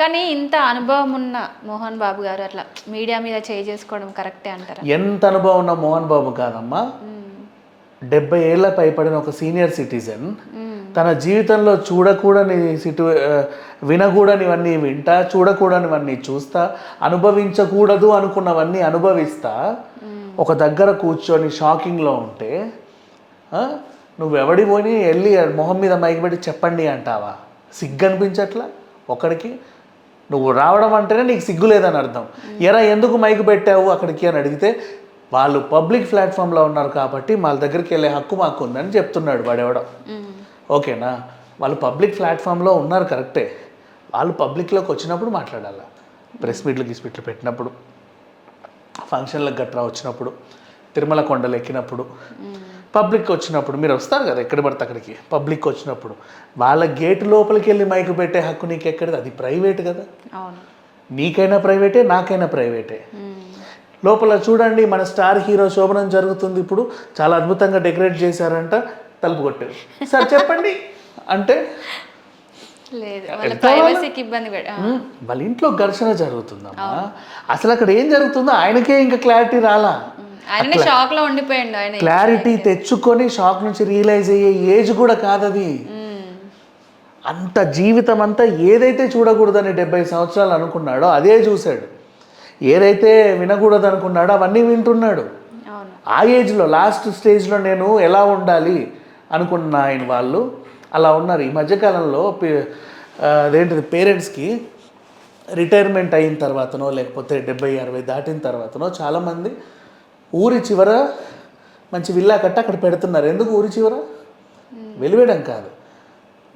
కానీ ఇంత అనుభవం ఉన్న మోహన్ బాబు గారు అట్లా మీడియా మీద చేయి చేసుకోవడం కరెక్టే అంటారా? ఎంత అనుభవం ఉన్న మోహన్ బాబు కాదమ్మా. డెబ్బై ఏళ్ళ పైపడిన ఒక సీనియర్ సిటిజన్. తన జీవితంలో చూడకూడని సిటు వినకూడనివన్నీ వింటా చూడకూడనివన్నీ చూస్తా అనుభవించకూడదు అనుకున్నవన్నీ అనుభవిస్తా. ఒక దగ్గర కూర్చొని షాకింగ్లో ఉంటే నువ్వెవడి పోని వెళ్ళి మొహం మీద మైకి పెట్టి చెప్పండి అంటావా? సిగ్గు అనిపించట్లా ఒకడికి నువ్వు రావడం అంటేనే నీకు సిగ్గు లేదని అర్థం. ఎరా ఎందుకు మైక్ పెట్టావు అక్కడికి అని అడిగితే వాళ్ళు పబ్లిక్ ప్లాట్ఫామ్లో ఉన్నారు కాబట్టి వాళ్ళ దగ్గరికి వెళ్ళే హక్కు మాకు ఉందని చెప్తున్నాడు వాడెవడం. ఓకేనా? వాళ్ళు పబ్లిక్ ప్లాట్ఫామ్లో ఉన్నారు కరెక్టే. వాళ్ళు పబ్లిక్లోకి వచ్చినప్పుడు మాట్లాడాలి. ప్రెస్ మీట్లు గిస్మిట్లు పెట్టినప్పుడు ఫంక్షన్లకు గట్రా వచ్చినప్పుడు తిరుమల కొండలు ఎక్కినప్పుడు. పబ్లిక్ వచ్చినప్పుడు మీరు వస్తారు కదా ఎక్కడ పడితే అక్కడికి పబ్లిక్ వచ్చినప్పుడు వాళ్ళ గేట్ లోపలికి వెళ్ళి మైక్ పెట్టే హక్కు నీకు ఎక్కడిది అది ప్రైవేట్ కదా. నీకైనా ప్రైవేటే నాకైనా ప్రైవేటే. లోపల చూడండి మన స్టార్ హీరో శోభనం జరుగుతుంది ఇప్పుడు చాలా అద్భుతంగా డెకరేట్ చేశారంట తలుపు కొట్టారు. సార్ చెప్పండి. అంటే వాళ్ళ ఇంట్లో ఘర్షణ జరుగుతుందమ్మా. అసలు అక్కడ ఏం జరుగుతుందో ఆయనకే ఇంకా క్లారిటీ రాలా. షాక్లో ఉండిపోయిండు ఆయన క్లారిటీ తెచ్చుకొని షాక్ నుంచి రియలైజ్ అయ్యే ఏజ్ కూడా కాదది. అంత జీవితం అంతా ఏదైతే చూడకూడదని డెబ్బై సంవత్సరాలు అనుకున్నాడో అదే చూశాడు. ఏదైతే వినకూడదు అనుకున్నాడో అవన్నీ వింటున్నాడు. ఆ ఏజ్లో లాస్ట్ స్టేజ్లో నేను ఎలా ఉండాలి అనుకున్న ఆయన వాళ్ళు అలా ఉన్నారు. ఈ మధ్యకాలంలో అదేంటిది పేరెంట్స్కి రిటైర్మెంట్ అయిన తర్వాతనో లేకపోతే డెబ్బై అరవై దాటిన తర్వాతనో చాలామంది ఊరి చివర మంచి విల్లా కట్టి అక్కడ పెడుతున్నారు. ఎందుకు ఊరి చివర? వెలివేయడం కాదు.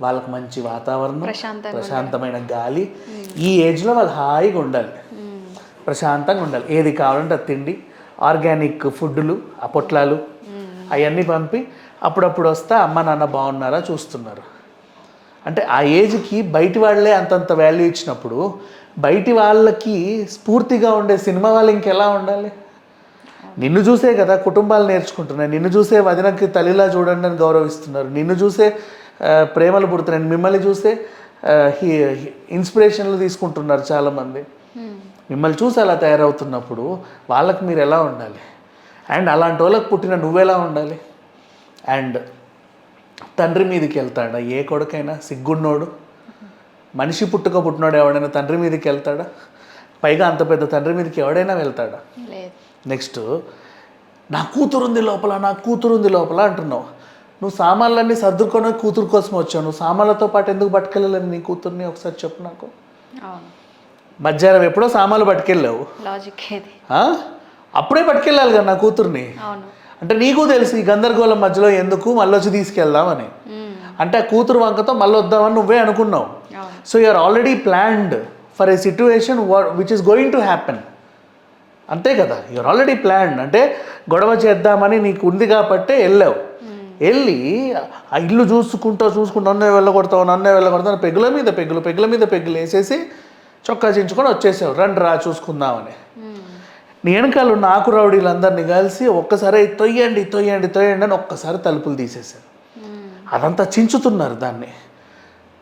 వాళ్ళకి మంచి వాతావరణం ప్రశాంతమైన గాలి. ఈ ఏజ్లో వాళ్ళు హాయిగా ఉండాలి. ప్రశాంతంగా ఉండాలి. ఏది కావాలంటే తిండి ఆర్గానిక్ ఫుడ్లు ఆ పొట్లాలు అవన్నీ పంపి అప్పుడప్పుడు వస్తా అమ్మ నాన్న బాగున్నారా చూస్తున్నారు. అంటే ఆ ఏజ్కి బయటి వాళ్ళే అంతంత వాల్యూ ఇచ్చినప్పుడు బయటి వాళ్ళకి స్ఫూర్తిగా ఉండే సినిమా వాళ్ళు ఇంకెలా ఉండాలి? నిన్ను చూసే కదా కుటుంబాలు నేర్చుకుంటున్నాయి. నిన్ను చూసే వదినకి తల్లిలా చూడండి అని గౌరవిస్తున్నారు. నిన్ను చూసే ప్రేమలు పుడుతున్నాయి. మిమ్మల్ని చూసే ఇన్స్పిరేషన్లు తీసుకుంటున్నారు చాలామంది. మిమ్మల్ని చూసి అలా తయారవుతున్నప్పుడు వాళ్ళకి మీరు ఎలా ఉండాలి? అండ్ అలాంటి వాళ్ళకి పుట్టిన నువ్వెలా ఉండాలి? అండ్ తండ్రి మీదకి వెళ్తాడా? ఏ కొడుకైనా? సిగ్గున్నోడు? మనిషి పుట్టుక పుట్టినోడు ఎవడైనా తండ్రి మీదకి వెళ్తాడా? పైగా అంత పెద్ద తండ్రి మీదకి ఎవడైనా వెళ్తాడా? లేదు. నెక్స్ట్ నా కూతురుంది లోపల నా కూతురుంది లోపల అంటున్నావు. నువ్వు సామాన్లన్నీ సర్దుకొని కూతురు కోసం వచ్చావు. నువ్వు సామాన్లతో పాటు ఎందుకు పట్టుకెళ్ళలేదు నీ కూతుర్ని? ఒకసారి చెప్పు నాకు. మధ్యాహ్నం ఎప్పుడో సామాన్లు పట్టుకెళ్ళావు? అప్పుడే పట్టుకెళ్ళాలి కదా నా కూతుర్ని. అంటే నీకు తెలుసు ఈ గందరగోళం మధ్యలో ఎందుకు మళ్ళీ వచ్చి తీసుకెళ్దామని అంటే ఆ కూతురు వంకతో మళ్ళీ వద్దామని నువ్వే అనుకున్నావు. So you are already planned for a situation which is going to happen అంతే కదా యూఆర్ ఆల్రెడీ ప్లాన్ అంటే గొడవ చేద్దామని నీకు ఉంది కాబట్టే వెళ్ళావు. వెళ్ళి ఆ ఇల్లు చూసుకుంటా చూసుకుంటా నన్నే వెళ్ళగొడతావు నన్నే వెళ్ళగొడతావు అని పెగ్గుల మీద పెగ్గులు పెగ్గుల మీద పెగ్గులు వేసేసి చొక్కా చించుకొని వచ్చేసావు. రండి రా చూసుకుందామని. నీ వెనకాల ఉన్న ఆకు రౌడీలందరినీ కలిసి ఒక్కసారి తొయ్యండి తొయ్యండి తొయ్యండి అని ఒక్కసారి తలుపులు తీసేశారు. అదంతా చించుతున్నారు దాన్ని.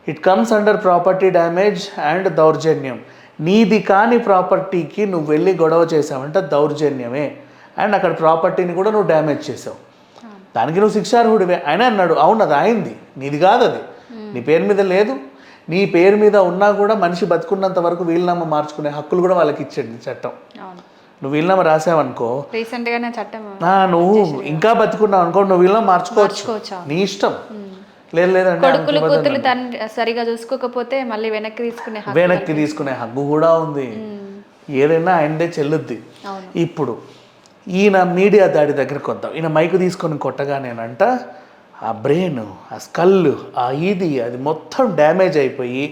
It comes under property damage and దౌర్జన్యం. నీది కాని ప్రాపర్టీకి నువ్వు వెళ్ళి గొడవ చేసావంటే దౌర్జన్యమే. అండ్ అక్కడ ప్రాపర్టీని కూడా నువ్వు డ్యామేజ్ చేసావు దానికి నువ్వు శిక్షార్హుడివే. ఆయన అన్నాడు అవును అది అయింది. నీది కాదు అది నీ పేరు మీద లేదు. నీ పేరు మీద ఉన్నా కూడా మనిషి బతుకున్నంత వరకు వీలునామా మార్చుకునే హక్కులు కూడా వాళ్ళకి ఇచ్చేది చట్టం. నువ్వు వీలునామా రాసావనుకో. నువ్వు ఇంకా బతుకున్నావు అనుకో నువ్వు వీలునామా మార్చుకోవచ్చు. మార్చుకోవచ్చు నీ ఇష్టం. లేదు కొడుకులు కూతురు తండ్రి సరిగా చూసుకోకపోతే మళ్ళీ వెనక్కి తీసుకునే హక్కు వెనక్కి తీసుకునే హక్కు కూడా ఉంది. ఏదైనా ఆయనదే చెల్లుద్ది. ఇప్పుడు ఈయన మీడియా దాడి దగ్గరకు వద్దాం. ఈయన మైక్ తీసుకొని కొట్టగానేనంట ఆ బ్రెయిన్ ఆ స్కల్ ఆ ఇది అది మొత్తం డ్యామేజ్ అయిపోయి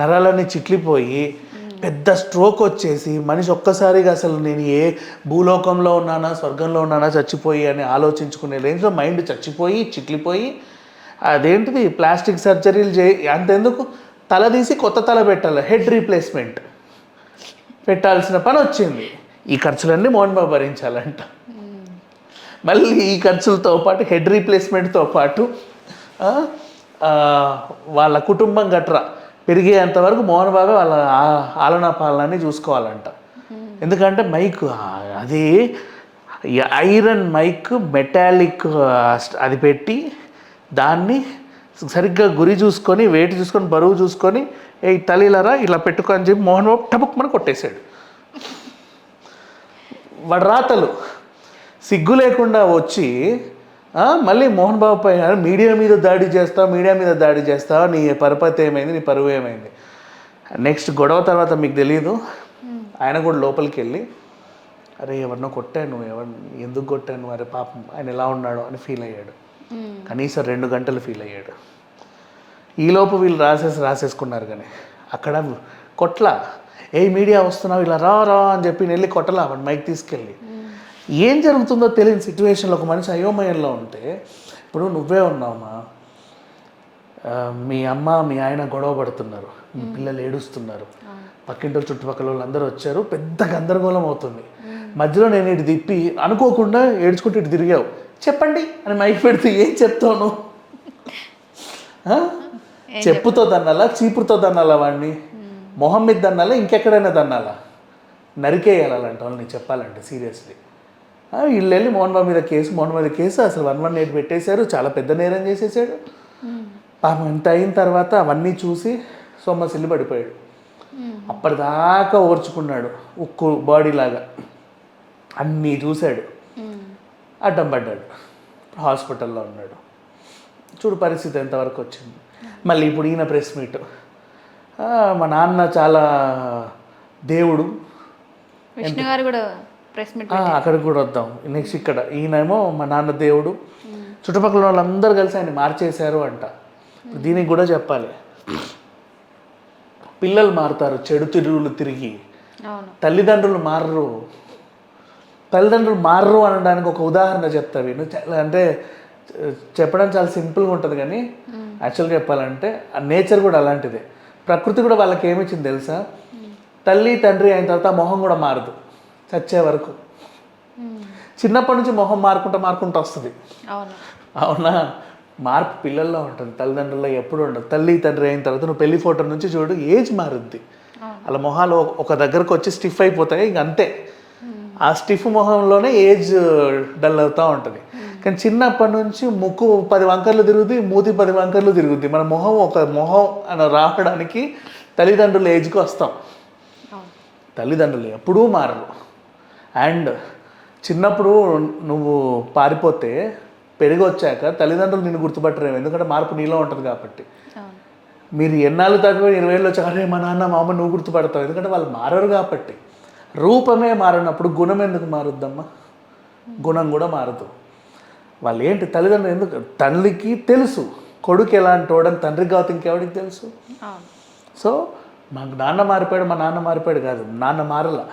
నరాలన్నీ చిట్లిపోయి పెద్ద స్ట్రోక్ వచ్చేసి మనిషి ఒక్కసారిగా అసలు నేను ఏ భూలోకంలో ఉన్నానా స్వర్గంలో ఉన్నానా చచ్చిపోయి అని ఆలోచించుకునే రేంజ్లో మైండ్ చచ్చిపోయి చిట్లిపోయి అదేంటిది? ప్లాస్టిక్ సర్జరీలు చే అంతెందుకు? తల తీసి కొత్త తల పెట్టాలి హెడ్ రీప్లేస్మెంట్. పెట్టాల్సిన పని వచ్చింది. ఈ ఖర్చులన్నీ మోహన్ బాబు భరించాలంట. మళ్ళీ ఈ ఖర్చులతో పాటు హెడ్ రీప్లేస్మెంట్తో పాటు వాళ్ళ కుటుంబం గట్రా పెరిగేంత వరకు మోహన్ బాబే వాళ్ళ ఆలనా పాలనని చూసుకోవాలంట. ఎందుకంటే మైక్ అది ఐరన్ మైక్ మెటాలిక్ అది పెట్టి దాన్ని సరిగ్గా గురి చూసుకొని వెయిట్ చూసుకొని బరువు చూసుకొని ఏ తల్లిలరా ఇలా పెట్టుకొని చెప్పి మోహన్ బాబు టపుక్మని కొట్టేశాడు. వాడు రాతలు సిగ్గు లేకుండా వచ్చి మళ్ళీ మోహన్ బాబు పైన మీడియా మీద దాడి చేస్తావు మీడియా మీద దాడి చేస్తావు నీ పరపతి ఏమైంది నీ పరువు ఏమైంది? నెక్స్ట్ గొడవ తర్వాత మీకు తెలియదు ఆయన కూడా లోపలికి వెళ్ళి అరే ఎవరినో కొట్టాను ఎవరు ఎందుకు కొట్టాను అరే పాపం ఆయన ఎలా ఉన్నాడో అని ఫీల్ అయ్యాడు. కనీసం రెండు గంటలు ఫీల్ అయ్యాడు. ఈలోపు వీళ్ళు రాసేసి రాసేసుకున్నారు కానీ అక్కడ కొట్ల ఏ మీడియా వస్తున్నావు ఇలా రా రా అని చెప్పి వెళ్ళి కొట్టలా వాడు మైక్ తీసుకెళ్ళి. ఏం జరుగుతుందో తెలియని సిచ్యువేషన్లో ఒక మనిషి అయోమయంలో ఉంటే ఇప్పుడు నువ్వే ఉన్నావమ్మా. మీ అమ్మ మీ ఆయన గొడవ పడుతున్నారు. మీ పిల్లలు ఏడుస్తున్నారు. పక్కింటి వాళ్ళు చుట్టుపక్కల వాళ్ళు అందరూ వచ్చారు. పెద్ద గందరగోళం అవుతుంది. మధ్యలో నేను ఇటు తిప్పి అనుకోకుండా ఏడ్చుకుంటూ ఇటు తిరిగావు. చెప్పండి అని మైక్ పెడితే ఏం ఆ? చెప్పుతో దన్నాలా చీపురుతో దన్నాలా వాడిని మొహం మీద దన్నాలా ఇంకెక్కడైనా దన్నాలా నరికేయాలి అలాంటి వాళ్ళని చెప్పాలంటే సీరియస్లీ. వీళ్ళు వెళ్ళి మోహన్ బాబు మీద కేసు మోహన్ బాబు మీద కేసు అసలు వన్ వన్ ఎయిట్ పెట్టేశారు చాలా పెద్ద నేరం చేసేసాడు. పాపం ఇంత అయిన తర్వాత అవన్నీ చూసి సొమ్మసిల్లి పడిపోయాడు అప్పటిదాకా ఓర్చుకున్నాడు ఉక్కు బాడీ లాగా అన్నీ చూశాడు. అడ్డం పడ్డాడు. హాస్పిటల్లో ఉన్నాడు. చూడు పరిస్థితి ఎంతవరకు వచ్చింది. మళ్ళీ ఇప్పుడు ఈయన ప్రెస్ మీట్. మా నాన్న చాలా దేవుడు. విష్ణు గారు కూడా ప్రెస్ మీట్ ఆ, అక్కడికి కూడా వద్దాం. నెక్స్ట్ ఇక్కడ ఈయనేమో మా నాన్న దేవుడు. చుట్టుపక్కల వాళ్ళందరూ కలిసి ఆయన మార్చేశారు అంట. దీనికి కూడా చెప్పాలి. పిల్లలు మారుతారు చెడు తిరుగులు తిరిగి. తల్లిదండ్రులు మారరు. తల్లిదండ్రులు మారరు అనడానికి ఒక ఉదాహరణ చెప్తా విను చాలా అంటే చెప్పడం చాలా సింపుల్గా ఉంటుంది కానీ యాక్చువల్గా చెప్పాలంటే ఆ నేచర్ కూడా అలాంటిదే. ప్రకృతి కూడా వాళ్ళకి ఏమిచ్చింది తెలుసా? తల్లి తండ్రి అయిన తర్వాత మొహం కూడా మారదు. చచ్చే వరకు. చిన్నప్పటి నుంచి మొహం మారుకుంటా మారుకుంటూ వస్తుంది. అవును. మార్పు పిల్లల్లో ఉంటుంది. తల్లిదండ్రుల్లో ఎప్పుడు ఉండదు. తల్లి తండ్రి అయిన తర్వాత నువ్వు పెళ్ళి ఫోటో నుంచి చూడు ఏజ్ మారుద్ది. అలా మొహాలు ఒక దగ్గరకు వచ్చి స్టిఫ్ అయిపోతాయి ఇంక అంతే. ఆ స్టిఫ్ మొహంలోనే ఏజ్ డల్ అవుతూ ఉంటుంది. కానీ చిన్నప్పటి నుంచి ముక్కు పది వంకర్లు తిరుగుద్ది మూతి పది వంకర్లు తిరుగుద్ది. మన మొహం ఒక మొహం అని రావడానికి తల్లిదండ్రుల ఏజ్కి వస్తాం. తల్లిదండ్రులు ఎప్పుడూ మారరు. అండ్ చిన్నప్పుడు నువ్వు పారిపోతే పెరిగి వచ్చాక తల్లిదండ్రులు నిన్ను గుర్తుపట్టరేమో ఎందుకంటే మార్పు నీలో ఉంటుంది కాబట్టి. మీరు ఎన్నాళ్ళు తక్కువ ఇరవై ఏళ్ళు వచ్చాక అరే మా నాన్న మా అమ్మ నువ్వు గుర్తుపడతావు. ఎందుకంటే వాళ్ళు మారరు కాబట్టి. రూపమే మారినప్పుడు గుణం ఎందుకు మారుద్దమ్మా? గుణం కూడా మారదు. వాళ్ళు ఏంటి తల్లిదండ్రులు ఎందుకు? తల్లికి తెలుసు. కొడుకు ఎలాంటి వాడని తండ్రికి కావచ్చు ఇంకెవడికి తెలుసు సో మా నాన్న మారిపోయాడు మా నాన్న మారిపోయాడు కాదు. నాన్న మారలా.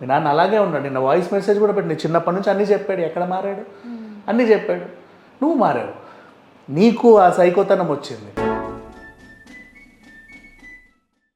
మీ నాన్న అలాగే ఉన్నాడు. నిన్న వాయిస్ మెసేజ్ కూడా పెట్టి చిన్నప్పటి నుంచి అన్నీ చెప్పాడు. ఎక్కడ మారాడు? అన్నీ చెప్పాడు. నువ్వు మారావు. నీకు ఆ సైకోతనం వచ్చింది.